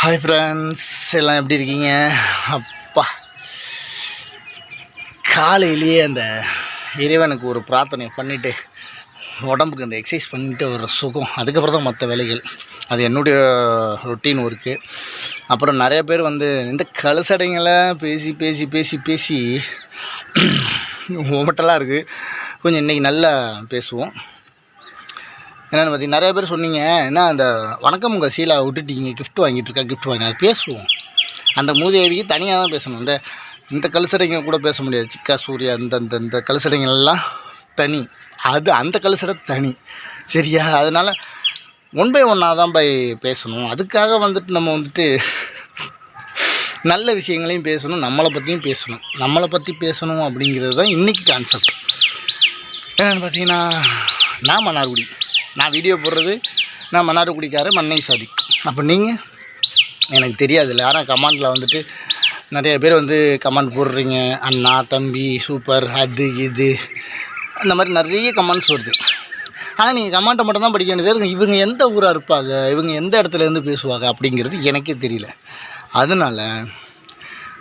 Hi friends எல்லாம் எப்படி இருக்கீங்க? அப்பா. காலையிலேயே அந்த இறைவனுக்கு ஒரு பிரார்த்தனை பண்ணிவிட்டு உடம்புக்கு அந்த எக்ஸசைஸ் பண்ணிவிட்டு ஒரு சுகம். அதுக்கப்புறம் தான் மற்ற வேலைகள். அது என்னுடைய ரொட்டீன் ஒர்க்கு அப்புறம் நிறைய பேர் வந்து இந்த கலசடைங்களை பேசி பேசி பேசி பேசி உமட்டலாக இருக்குது கொஞ்சம் இன்றைக்கி நல்லா பேசுவோம். என்னென்னு பார்த்தீங்க நிறைய பேர் சொன்னீங்க என்ன அந்த வணக்கம் உங்கள் சீலா விட்டுட்டீங்க கிஃப்ட் வாங்கிட்டு இருக்கா கிஃப்ட் வாங்கி பேசுவோம். அந்த மூதேவிக்கு தனியாக தான் பேசணும். இந்த இந்த கல்சடைங்க கூட பேச முடியாது. சிக்கா சூர்யா இந்த இந்த இந்த கல்சடைங்கள்லாம் தனி. அது அந்த கல்சடை தனி. சரியா? அதனால் ஒன் பை ஒன்னாக தான் போய் பேசணும். அதுக்காக வந்துட்டு நம்ம வந்துட்டு நல்ல விஷயங்களையும் பேசணும் நம்மளை பற்றியும் பேசணும். நம்மளை பற்றி பேசணும் அப்படிங்கிறது தான் இன்றைக்கி கான்செப்ட் என்னென்னு பார்த்தீங்கன்னா நான் மன்னார்குடி நான் வீடியோ போடுறது நான் மன்னார்குடிக்கார மண்ணை சாதி. அப்போ நீங்கள் எனக்கு தெரியாதுல்ல. ஆனால் கமாண்டில் வந்துட்டு நிறைய பேர் வந்து கமெண்ட் போடுறீங்க. அண்ணா தம்பி சூப்பர் அது இது. அந்த மாதிரி நிறைய கமெண்ட்ஸ் வருது. ஆனால் நீங்கள் கமெண்ட்டை மட்டும் தான் படிக்க வேண்டியது இவங்க எந்த ஊராக இருப்பாங்க? இவங்க எந்த இடத்துல இருந்து பேசுவாங்க? அப்படிங்கிறது எனக்கே தெரியல. அதனால்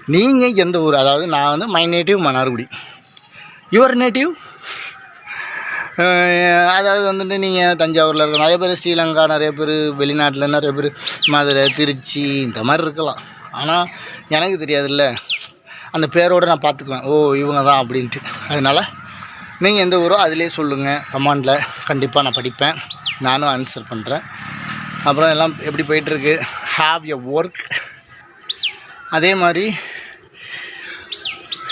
நீங்கள் எந்த ஊர்? அதாவது நான் வந்து my native Mannargudi. Your native அதாவது வந்துட்டு நீங்கள் தஞ்சாவூரில் இருக்க நிறைய பேர் ஸ்ரீலங்கா நிறைய பேர் வெளிநாட்டில் நிறைய பேர் மதுரை திருச்சி இந்த மாதிரி இருக்கலாம். ஆனால் எனக்கு தெரியாதுல்ல. அந்த பேரோடு நான் பார்த்துக்குவேன் ஓ இவங்க தான் அப்படின்ட்டு. அதனால் நீங்கள் எந்த ஊரோ அதிலே சொல்லுங்கள் கமாண்டில் கண்டிப்பாக நான் படிப்பேன். நானும் ஆன்சர் பண்ணுறேன் அப்புறம் எல்லாம் எப்படி போயிட்டுருக்கு ஹாவ் எ ஒர்க் அதே மாதிரி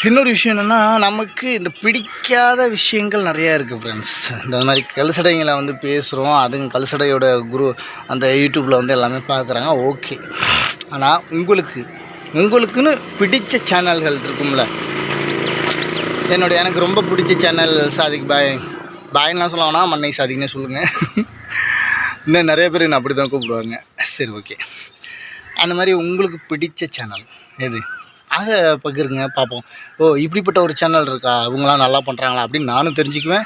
இன்னொரு விஷயம் என்னென்னா நமக்கு இந்த பிடிக்காத விஷயங்கள் நிறையா இருக்குது ஃப்ரெண்ட்ஸ் இந்த மாதிரி கல்சடைங்களை வந்து பேசுகிறோம் அதுங்க கல்சடையோட குரு அந்த யூடியூப்பில் வந்து எல்லாமே பார்க்குறாங்க ஓகே. ஆனால் உங்களுக்கு உங்களுக்குன்னு பிடித்த சேனல்கள் இருக்கும்ல? என்னோட எனக்கு ரொம்ப பிடிச்ச சேனல் சாதிக் பாய். பாய்லாம் சொல்லுவாங்கன்னா மண்ணை சாதிக்னே சொல்லுங்கள் இன்னும் நிறைய பேர் என்ன அப்படி தான் கூப்பிடுவாங்க. சரி ஓகே. அந்த மாதிரி உங்களுக்கு பிடித்த சேனல் எது? அதை பகிருங்க பார்ப்போம். ஓ இப்படிப்பட்ட ஒரு சேனல் இருக்கா? இவங்களாம் நல்லா பண்ணுறாங்களா அப்படின்னு நானும் தெரிஞ்சுக்குவேன்.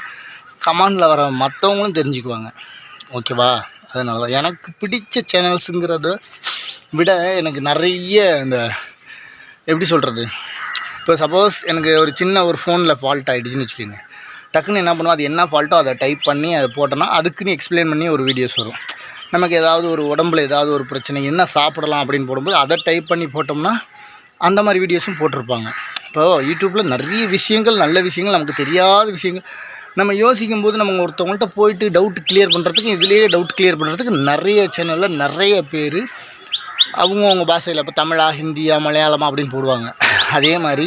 கமாண்டில் வர மற்றவங்களும் தெரிஞ்சுக்குவாங்க. ஓகேவா அதனால எனக்கு பிடிச்ச சேனல்ஸுங்கிறத விட எனக்கு நிறைய இந்த எப்படி சொல்கிறது இப்போ சப்போஸ் எனக்கு ஒரு சின்ன ஒரு ஃபோனில் ஃபால்ட் ஆகிடுச்சின்னு வச்சுக்கோங்க. டக்குன்னு என்ன பண்ணுவோம்? அது என்ன ஃபால்ட்டோ அதை டைப் பண்ணி அதை போட்டோன்னா அதுக்குன்னு எக்ஸ்பிளைன் பண்ணி ஒரு வீடியோஸ் வரும். நமக்கு ஏதாவது ஒரு உடம்புல ஏதாவது ஒரு பிரச்சனை என்ன சாப்பிடலாம் அப்படின்னு போடும்போது அதை டைப் பண்ணி போட்டோம்னா அந்த மாதிரி வீடியோஸும் போட்டிருப்பாங்க. இப்போ யூடியூப்பில் நிறைய விஷயங்கள் நல்ல விஷயங்கள் நமக்கு தெரியாத விஷயங்கள். நம்ம யோசிக்கும் போது நம்ம ஒருத்தவங்கள்ட்ட போயிட்டு டவுட் கிளியர் பண்ணுறதுக்கு இதுலேயே டவுட் கிளியர் பண்ணுறதுக்கு நிறைய சேனலில் நிறைய பேர் அவங்கவுங்க பாஷையில் இப்போ தமிழா ஹிந்தியா மலையாளமா அப்படின்னு போடுவாங்க. அதே மாதிரி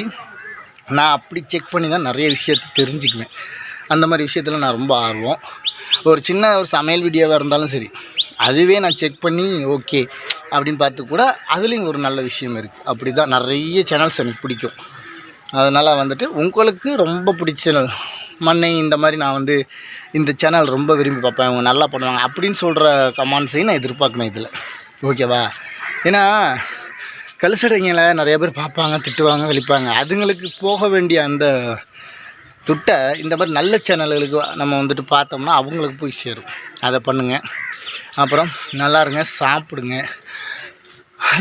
நான் அப்படி செக் பண்ணி தான் நிறைய விஷயத்தை தெரிஞ்சுக்குவேன். அந்த மாதிரி விஷயத்தில் நான் ரொம்ப ஆர்வம். ஒரு சின்ன ஒரு சமையல் வீடியோவாக இருந்தாலும் சரி. அதுவே நான் செக் பண்ணி ஓகே அப்படின்னு பார்த்து கூட அதுலேயும் ஒரு நல்ல விஷயம் இருக்குது அப்படி தான் நிறைய சேனல்ஸ் எனக்கு பிடிக்கும். அதனால் வந்துட்டு உங்களுக்கு ரொம்ப பிடிச்ச சேனல் மண்ணை இந்த மாதிரி நான் வந்து இந்த சேனல் ரொம்ப விரும்பி பார்ப்பேன். அவங்க நல்லா பண்ணுவாங்க அப்படின்னு சொல்கிற கமெண்ட்ஸையும் நான் எதிர்பார்க்கணும் இதில். ஓகேவா ஏன்னா கழுசடைங்களை நிறைய பேர் பார்ப்பாங்க திட்டுவாங்க கழிப்பாங்க அதுங்களுக்கு போக வேண்டிய அந்த துட்டை இந்த மாதிரி நல்ல சேனல்களுக்கு நம்ம வந்துட்டு பார்த்தோம்னா அவங்களுக்கு போய் சேரும். அதை பண்ணுங்கள் அப்புறம் நல்லா இருங்க சாப்பிடுங்க.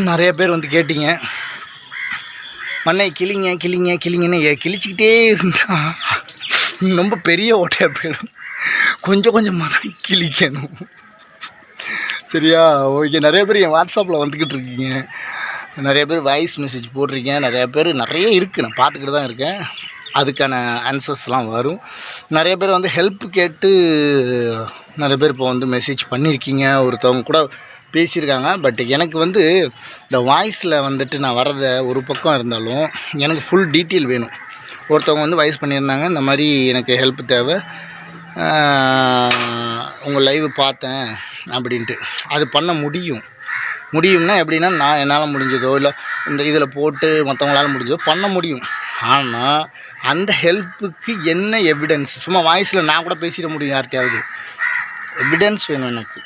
நிறைய பேர் வந்து கேட்டிங்க. மண்ணை கிளிங்க கிளிங்க கிளிங்கன்னு கிழிச்சிக்கிட்டே இருந்தால் ரொம்ப பெரிய ஓட்டையாக போயிடும். கொஞ்சம் கொஞ்சமாக தான் கிழிக்கணும். சரியா? ஓகே நிறைய பேர் என் வாட்ஸ்அப்பில் வந்துக்கிட்டு இருக்கீங்க. நிறைய பேர் வாய்ஸ் மெசேஜ் போடுறீங்க நிறைய பேர் நிறைய இருக்குது நான் பார்த்துக்கிட்டு தான் இருக்கேன். அதுக்கான ஆன்சர்ஸ்லாம் வரும். நிறைய பேர் வந்து ஹெல்ப் கேட்டு நிறைய பேர் இப்போ வந்து மெசேஜ் பண்ணியிருக்கீங்க ஒருத்தவங்க கூட பேசியிருக்காங்க. பட் எனக்கு வந்து இந்த வாய்ஸில் வந்துட்டு நான் வரத ஒரு பக்கம் இருந்தாலும் எனக்கு ஃபுல் டீட்டெயில் வேணும். ஒருத்தவங்க வந்து வாய்ஸ் பண்ணியிருந்தாங்க. இந்த மாதிரி எனக்கு ஹெல்ப் தேவை. உங்கள் லைவ் பார்த்தேன் அப்படின்ட்டு. அது பண்ண முடியும். முடியும்னா எப்படின்னா நான் என்னால் முடிஞ்சதோ இல்லை இந்த இதில் போட்டு மற்றவங்களால் முடிஞ்சதோ பண்ண முடியும். ஆனால் அந்த ஹெல்ப்புக்கு என்ன எவிடன்ஸ் சும்மா வாய்ஸில் நான் கூட பேசிட முடியும் யார்கிட்டையாவது எவிடன்ஸ் வேணும் எனக்கு.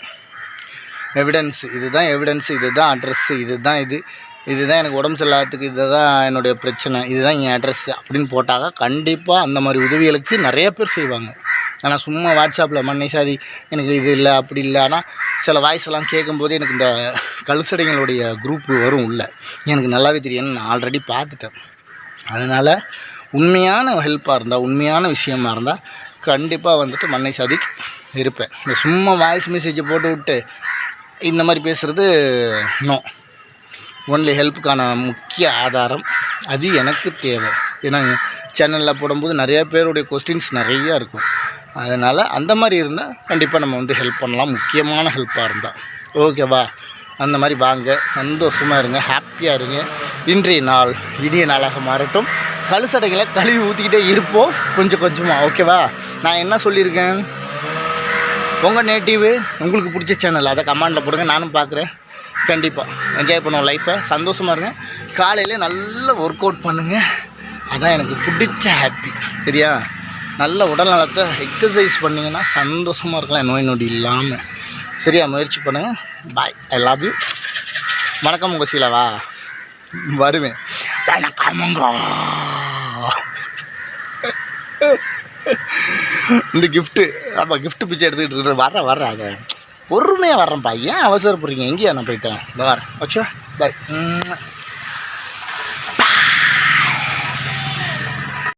எவிடன்ஸ் இதுதான் எவிடன்ஸ் இதுதான் அட்ரஸ் இதுதான் இது. இதுதான் எனக்கு உடம்பு சரியில்லாததுக்கு இதுதான் என்னுடைய பிரச்சனை. இதுதான் என் அட்ரஸ் அப்படின்னு போட்டாக்கா கண்டிப்பாக அந்த மாதிரி உதவிகளுக்கு நிறைய பேர் செய்வாங்க. ஆனால் சும்மா வாட்ஸ்அப்பில் மண்ணை சாதி எனக்கு இது இல்லை அப்படி இல்லை. ஆனால் சில வாய்ஸ் எல்லாம் கேட்கும்போது எனக்கு இந்த கழுசடைங்களுடைய குரூப் வரும் உள்ள. எனக்கு நல்லாவே தெரியும். நான் ஆல்ரெடி பார்த்துட்டேன். அதனால் உண்மையான ஹெல்ப்பாக இருந்தால் உண்மையான விஷயமா இருந்தால் கண்டிப்பாக வந்துட்டு மண்ணை சாதி இருப்பேன். இந்த சும்மா வாய்ஸ் மெசேஜை போட்டு விட்டு இந்த மாதிரி பேசுகிறது நோ ஒன்லி ஹெல்ப்புக்கான முக்கிய ஆதாரம் அது எனக்கு தேவை. ஏன்னா சேனலில் போடும்போது நிறையா பேருடைய கொஸ்டின்ஸ் நிறையா இருக்கும். அதனால் அந்த மாதிரி இருந்தால் கண்டிப்பாக நம்ம வந்து ஹெல்ப் பண்ணலாம். முக்கியமான ஹெல்ப்பாக இருந்தால் ஓகேவா அந்த மாதிரி வாங்க சந்தோஷமாக இருங்க ஹாப்பியாக இருங்க. இன்றைய நாள் இனிய நாளாக மாறட்டும். கழுசடைகளை கழுவி ஊற்றிக்கிட்டே இருப்போம். கொஞ்சம் கொஞ்சமாக ஓகேவா நான் என்ன சொல்லியிருக்கேன்? உங்கள் நேட்டிவு உங்களுக்கு பிடிச்ச சேனல் அதை கமெண்டில் போடுங்க. நானும் பார்க்குறேன். கண்டிப்பாக என்ஜாய் பண்ணுவோம் லைஃப்பை சந்தோஷமாக இருங்க. காலையில் நல்ல ஒர்க் அவுட் பண்ணுங்கள் அதான் எனக்கு பிடிச்ச ஹாப்பி சரியா? நல்ல உடல் நலத்தை எக்ஸசைஸ் பண்ணிங்கன்னா சந்தோஷமாக இருக்கலாம். நோய் நொடி இல்லாமல் சரியா முயற்சி பண்ணுங்கள் பாய் ஐ லவ் யூ வணக்கம் உங்கள் சீலாவா? வருவேன். வணக்கமுங்க. இந்த கிஃப்ட்டு ஆமாம் கிஃப்ட்டு பிச்சை எடுத்துக்கிட்டு இருக்கிற வர்றேன் வர்றேன் அதை. பொறுமையாக வர்றேன்ப்பா. ஏன் அவசரப்படுறீங்க? எங்கேயா நான் போயிட்டேன்? வரேன் ஓகே பாய்